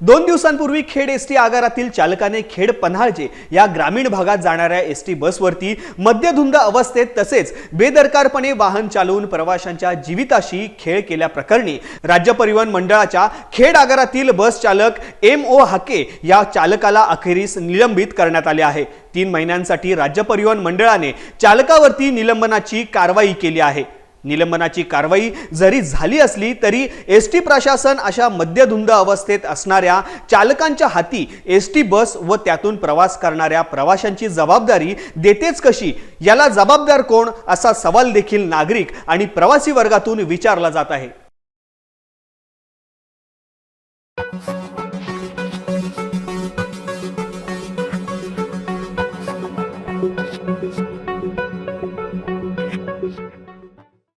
दोन दिवसांपूर्वी Khed S T आगारातील चालकाने खेड पन्हाळजे या ग्रामीण भागात जाणाऱ्या एस टी बसवरती मद्यधुंद अवस्थेत तसेच बेदरकारपणे वाहन चालवून प्रवाशांच्या जीविताशी खेळ केल्याप्रकरणी राज्य परिवहन मंडळाच्या खेड आगारातील बस चालक एम ओ हाके या चालकाला अखेरीस निलंबित करण्यात आले आहे. तीन महिन्यांसाठी राज्य परिवहन मंडळाने चालकावरती निलंबनाची कारवाई केली आहे. निलंबनाची कारवाई जरी झाली असली तरी एस टी प्रशासन अशा मद्यधुंद अवस्थेत असणाऱ्या चालकांच्या हाती एस टी बस व त्यातून प्रवास करणाऱ्या प्रवाशांची जबाबदारी देतेच कशी याला जबाबदार कोण असा सवाल देखील नागरिक आणि प्रवासी वर्गातून विचारला जात आहे